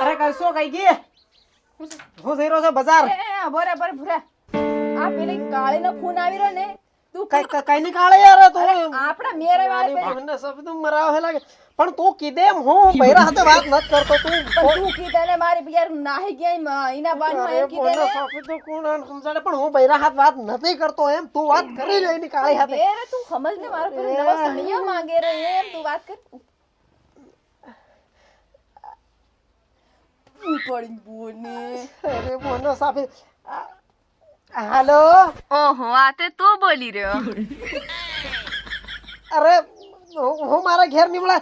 અરે કશો કઈ ગઈ? હું જઈ રહ્યો છું બજાર. એ બરાબર ભૂરા. આ પેલી કાળીનો ફોન આવી રહ્યો ને તું કઈ કઈ- ની કાળે યાર તું? આપડા મેરે વાળે મને સબ મરાવ હે લાગે. પણ તું કીધે એમ હું બૈરા હાથે વાત ન કરતો તું. પણ તું કીધે ને મારી યાર નાહી ગયા એના અરે એમ કીધે ને. સાફી તો કોણ સમજાડે? પણ હું બૈરા હાથ વાત નથી કરતો એમ. તું વાત કરી લે એની કાળી હાથે. એ તું સમજ ને મારો પેલો નવો સણિયો માંગે રે એમ તું વાત કર. પડી બોને અરે બોલો સાફી હાલો? ઓહો આ તે તું બોલી રહ્યો. અરે હું મારા ઘેર નીકળે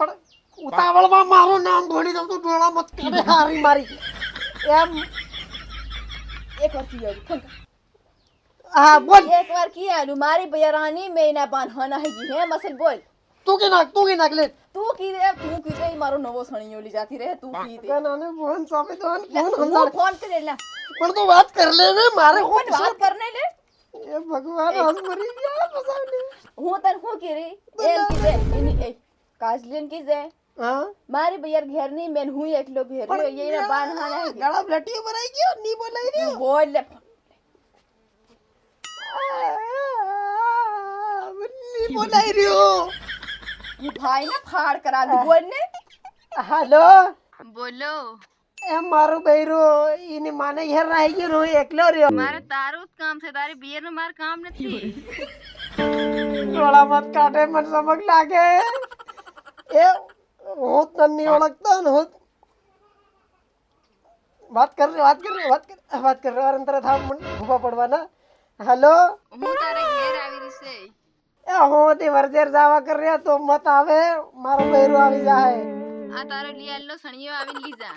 પણ ઉતાવળમાં મારું નામ ભણી દઉં તો ડોળા મત કરે હારી મારી. એમ. એક વાર કી હા બોલ. એક વાર કી આવ્યું મારી પિયરાની મેના પાન ગઈ હે મસલ બોલ. તું કે નાખ તું કે નાખ લે તું કીધે તું કીધે ઈ મારો નવો સણિયો લઈ જાતી રહે તું કીધે નાને ફોન સાફી તો આને ફોન હું સમજાડે ફોન કરે લે પણ તું વાત કર લે ને મારે હું પણ વાત કરને લે એ ભગવાન આજ મરી ગયા ફસાવને. હું તને શું કીરી એમ કીધે એની એ કાજલીન કીધે હા મારી બૈયર ઘેરની મેન હું એકલો ઘેર રહ્યો એને બાન હાના ગળા બ્લટીઓ ભરાઈ ગયો ની બોલાઈ રહ્યો બોલ લે ની બોલાઈ રહ્યો હું ભાઈ ને ફાડ કરાવી બોલ ને હાલો. બોલો. એ મારું બૈરું ઈની માને ઘેર રહી ગયો હું એકલો રહ્યો. મારે તારું જ કામ છે તારી બિયરનું મારે કામ નથી. ડોળા મત કાઢે મને સમજ લાગે. એ હું તને નહીં ઓળખતો ને હું વાત કર વાત કર વાત કર વાત કર અંતરે થાવ ઊભા પડવાના. હાલો. હું તારે ઘેર આવી રહી છે. એ હું તે વરજેર જાવા કર રહ્યા તો મત આવે મારો બૈરું આવી જાય આ તારો લિયાલો સણિયો આવીને લીજા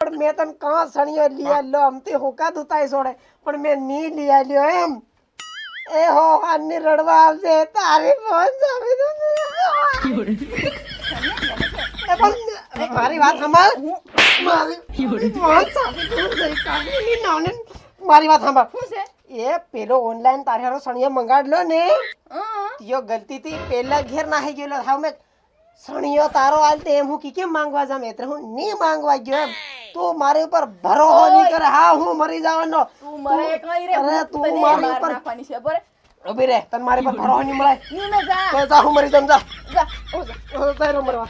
પણ મેં તને કાં સણિયો લિયા લો અમથી હોકા દુતાઈ છોડે પણ મેં ની લીયા લ્યો એમ. એ હો હાની રડવા આવશે તારી ફોન સામે તો પણ મારી વાત સાંભળ. મારી ફોન સામે તો જઈ મારી વાત સાંભળ. શું છે? એ પેલો ઓનલાઈન તારે હારો સણિયો મંગાડલો ને યો ગલતી ગલતીથી પેલા ઘેર નાહી ગયેલો. હાવ મેં સણિયો તારો આલ તે એમ હું કી કેમ માંગવા જામ એટલે હું ની માંગવા ગયો એમ. તું મારી ઉપર ભરોસો નહીં કરે. હા હું મરી જવાનો. તું મરે કઈ રે? અરે તું મારી ઉપર- નાખવાની છે બરે ઊભી રે. તને મારી પર ભરોસો નહીં મળે. ની ને જા. તો જા હું મરી જમ જા. જા ઓ જા. તારો મરવા.